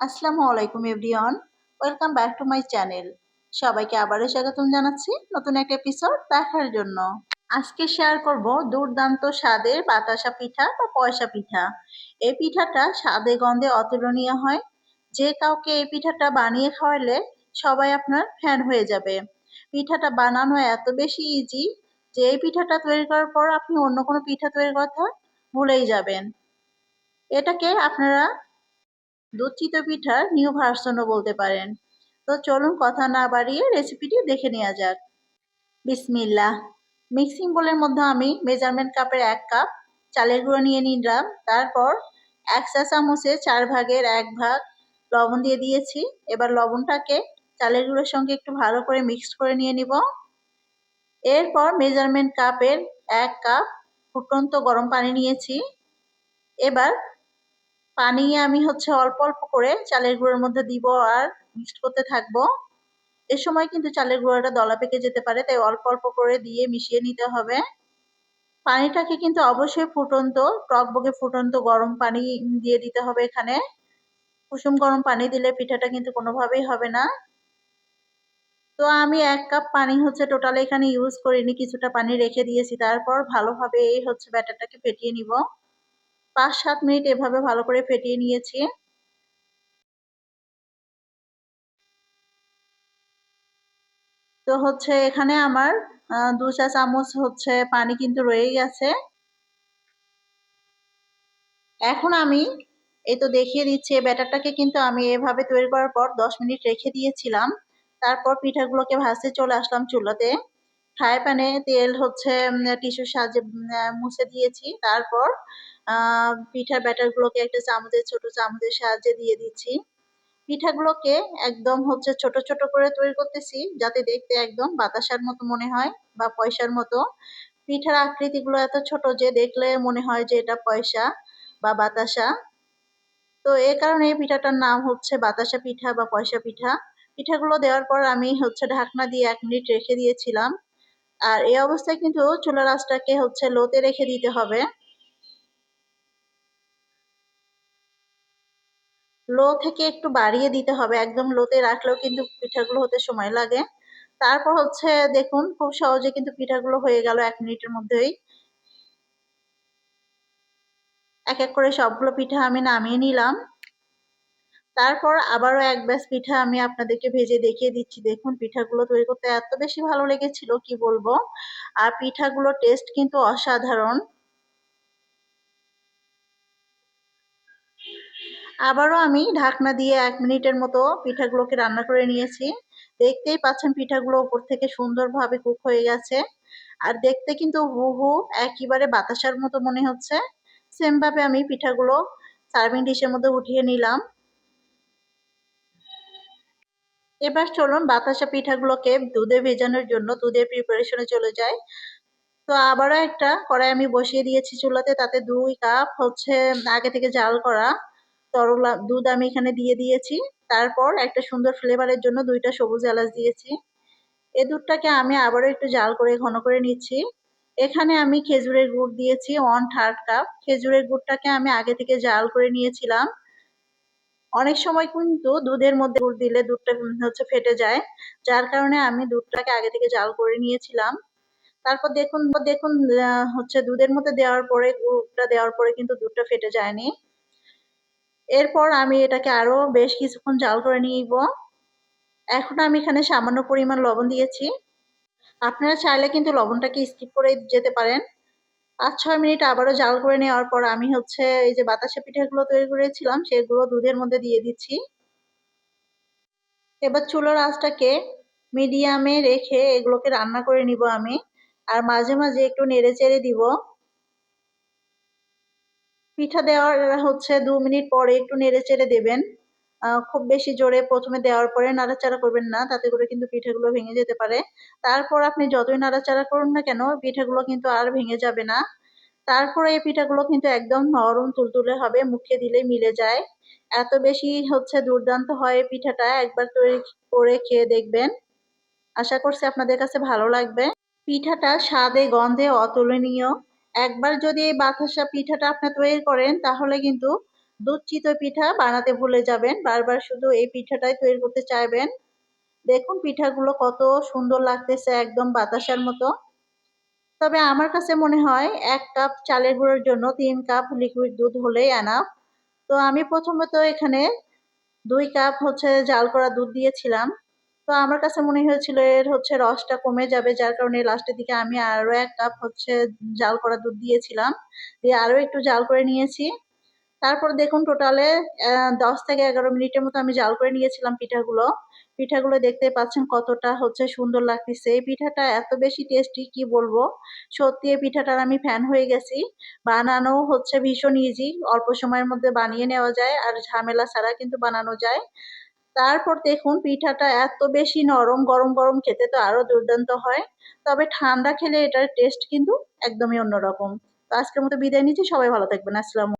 আসসালামু আলাইকুম everyone, welcome back to my channel. সবাইকে আবারও স্বাগতম জানাচ্ছি নতুন একটা এপিসোড দেখার জন্য। আজকে শেয়ার করব দুর্দান্ত স্বাদের বাতাসা পিঠা বা পয়সা পিঠা। এই পিঠাটা স্বাদে গন্ধে অতুলনীয় হয়। যে কাউকে এই পিঠাটা বানিয়ে খাওয়ালে সবাই আপনার ফ্যান হয়ে যাবে। পিঠাটা বানানো এত বেশি ইজি যে এই পিঠাটা তৈরি করার পর আপনি অন্য কোনো পিঠা তৈরির কথা ভুলেই যাবেন। এটাকে আপনারা দুধ পিঠার নিউ ভার্সনও বলতে পারেন। তো চলুন কথা না বাড়িয়ে রেসিপিটি দেখে নেওয়া যাক। বিসমিল্লা মিক্সিং বোলের মধ্যে আমি মেজারমেন্ট কাপের এক কাপ চালের গুঁড়ো নিয়ে নিলাম। তারপর এক চা চামচে চার ভাগের এক ভাগ লবণ দিয়ে দিয়েছি। এবার লবণটাকে চালের গুঁড়োর সঙ্গে একটু ভালো করে মিক্স করে নিয়ে নিব। এরপর মেজারমেন্ট কাপের এক কাপ ফুটন্ত গরম পানি নিয়েছি। এবার পানি আমি হচ্ছে অল্প অল্প করে চালের গুঁড়োর মধ্যে দিব আর মিক্সড করতে থাকব। এ সময় কিন্তু চালের গুঁড়োটা দলা পেকে যেতে পারে, তাই অল্প অল্প করে দিয়ে মিশিয়ে নিতে হবে। পানিটাকে কিন্তু অবশ্যই ফুটন্ত, টক বগে ফুটন্ত গরম পানি দিয়ে দিতে হবে এখানে। কুসুম গরম পানি দিলে পিঠাটা কিন্তু কোনোভাবেই হবে না। তো আমি এক কাপ পানি হচ্ছে টোটাল এখানে ইউজ করিনি, কিছুটা পানি রেখে দিয়েছি। তারপর ভালোভাবে এই হচ্ছে ব্যাটারটাকে ফেটিয়ে নিব। পাঁচ সাত মিনিট এভাবে ভালো করে ফেটিয়ে নিয়েছি। তো হচ্ছে এখানে আমার দু চা চামচ হচ্ছে পানি কিন্তু রয়ে গেছে। এখন আমি এই তো দেখিয়ে দিচ্ছি ব্যাটারটাকে কিন্তু আমি এভাবে তৈরি করার পর দশ মিনিট রেখে দিয়েছিলাম। তারপর পিঠাগুলোকে ভাজতে চলে আসলাম চুলাতে। ফ্রাই প্যানে তেল হচ্ছে টিস্যুর সাহায্যে মুছে দিয়েছি। তারপর পিঠার ব্যাটারগুলোকে একটা চামচের ছোট চামচের সাহায্যে দিয়ে দিচ্ছি। পিঠাগুলোকে একদম হচ্ছে ছোট ছোট করে তৈরি করতেছি, যাতে দেখতে একদম বাতাসার মতো মনে হয় বা পয়সার মতো। পিঠার আকৃতিগুলো এত ছোট যে দেখলে মনে হয় যে এটা পয়সা বা বাতাসা। তো এ কারণে পিঠাটার নাম হচ্ছে বাতাসা পিঠা বা পয়সা পিঠা। পিঠাগুলো দেওয়ার পর আমি হচ্ছে ঢাকনা দিয়ে এক মিনিট রেখে দিয়েছিলাম। আর এই অবস্থায় কিন্তু চুলার আঁচটাকে হচ্ছে লোতে রেখে দিতে হবে। লো থেকে একটু বাড়িয়ে দিতে হবে। একদম লোতে রাখলেও কিন্তু পিঠাগুলো হতে সময় লাগে। তারপর হচ্ছে দেখুন, খুব সহজে কিন্তু পিঠাগুলো হয়ে গেল এক মিনিটের মধ্যেই। এক এক করে সবগুলো পিঠা আমি নামিয়ে নিলাম। তারপর আবারও এক ব্যাস পিঠা আমি আপনাদেরকে ভেজে দেখিয়ে দিচ্ছি। দেখুন, পিঠাগুলো তৈরি করতে এত বেশি ভালো লেগেছিল, কি বলব? আর পিঠাগুলো টেস্ট কিন্তু অসাধারণ। আবারও আমি ঢাকনা দিয়ে এক মিনিটের মতো পিঠাগুলোকে রান্না করে নিয়েছি। দেখতেই পাচ্ছেন পিঠাগুলো উপর থেকে সুন্দরভাবে কুক হয়ে গেছে। আর দেখতে কিন্তু হুহু, একেবারে বাতাসার মতো মনে হচ্ছে। সেম ভাবে আমি পিঠাগুলো সার্ভিং ডিশের মধ্যে উঠিয়ে নিলাম। এবার চলুন বাতাসা পিঠাগুলোকে দুধে ভেজানোর জন্য দুধের প্রিপারেশনে চলে যায় তো আবারও একটা কড়াই আমি বসিয়ে দিয়েছি চুলাতে, তাতে দুই কাপ হচ্ছে আগে থেকে জাল করা তরল, দুধ আমি এখানে দিয়ে দিয়েছি। তারপর একটা সুন্দর ফ্লেভারের জন্য দুইটা সবুজ এলাচ দিয়েছি। এ দুধটাকে আমি আবারও একটু জাল করে ঘন করে নিচ্ছি। এখানে আমি খেজুরের গুড় দিয়েছি ওয়ান থার্ড কাপ খেজুরের গুড়টাকে আমি আগে থেকে জাল করে নিয়েছিলাম। অনেক সময় কিন্তু দুধের মধ্যে গুড় দিলে দুধটা হচ্ছে ফেটে যায়। যার কারণে আমি দুধটাকে আগে থেকে জাল করে নিয়েছিলাম। তারপর দেখুন দেখুন হচ্ছে দুধের মধ্যে দেওয়ার পরে, গুড়টা দেওয়ার পরে কিন্তু দুধটা ফেটে যায়নি। এরপর আমি এটাকে আরও বেশ কিছুক্ষণ জাল করে নিব। এখন আমি এখানে সামান্য পরিমাণ লবণ দিয়েছি। আপনারা চাইলে কিন্তু লবণটাকে স্কিপ করে যেতে পারেন। পাঁচ, ছয় মিনিট আবারও জাল করে নেওয়ার পর আমি হচ্ছে এই যে বাতাসা পিঠাগুলো তৈরি করেছিলাম, সেগুলো দুধের মধ্যে দিয়ে দিচ্ছি। এবার চুলোর আঁচটাকে মিডিয়ামে রেখে এগুলোকে রান্না করে নিব আমি, আর মাঝে মাঝে একটু নেড়ে চেড়ে দিব। পিঠা দেওয়ার হচ্ছে দু মিনিট পরে একটু নেড়ে চেড়ে দেবেন। খুব বেশি জোরে প্রথমে দেওয়ার পরে নাড়াচাড়া করবেন না, তাতে করে কিন্তু পিঠাগুলো ভেঙে যেতে পারে। তারপর আপনি যতই নাড়াচাড়া করুন না কেন, পিঠাগুলো কিন্তু আর ভেঙে যাবে না। তারপরে এই পিঠাগুলো কিন্তু একদম নরম তুলতুলে হবে, মুখে দিলে মিলে যায়। এত বেশি হচ্ছে দুর্দান্ত হয় পিঠাটা, একবার তৈরি করে খেয়ে দেখবেন। আশা করছি আপনাদের কাছে ভালো লাগবে। পিঠাটা স্বাদে, গন্ধে অতুলনীয়। একবার যদি এই বাতাসা পিঠাটা আপনি তৈরি করেন, তাহলে কিন্তু দুধ চিতই পিঠা বানাতে ভুলে যাবেন। বারবার শুধু এই পিঠাটাই তৈরি করতে চাইবেন। দেখুন পিঠাগুলো কত সুন্দর লাগতেছে, একদম বাতাসার মতো। তবে আমার কাছে মনে হয় এক কাপ চালের গুঁড়োর জন্য তিন কাপ লিকুইড দুধ হলেই এনাফ তো আমি প্রথমে তো এখানে দুই কাপ হচ্ছে জাল করা দুধ দিয়েছিলাম। তো আমার কাছে মনে হয়েছিল এর হচ্ছে রসটা কমে যাবে, যার কারণে লাস্টের দিকে আমি আরও এক কাপ হচ্ছে জাল করা দুধ দিয়েছিলাম। দিয়ে আরও একটু জাল করে নিয়েছি। তারপর দেখুন টোটালে দশ থেকে এগারো মিনিটের মতো আমি জাল করে নিয়েছিলাম পিঠাগুলো। পিঠাগুলো দেখতে পাচ্ছেন কতটা হচ্ছে সুন্দর লাগতেছে। এই পিঠাটা এত বেশি টেস্টি কি বলব? সত্যি এই পিঠাটার আমি ফ্যান হয়ে গেছি। বানানো হচ্ছে ভীষণ ইজি অল্প সময়ের মধ্যে বানিয়ে নেওয়া যায় আর ঝামেলা ছাড়া কিন্তু বানানো যায়। তারপর দেখুন পিঠাটা এত বেশি নরম, গরম গরম খেতে তো আরও দুর্দান্ত হয়। তবে ঠান্ডা খেলে এটার টেস্ট কিন্তু একদমই অন্যরকম। তো আজকের মতো বিদায় নিচ্ছি, সবাই ভালো থাকবেন। আসসালাম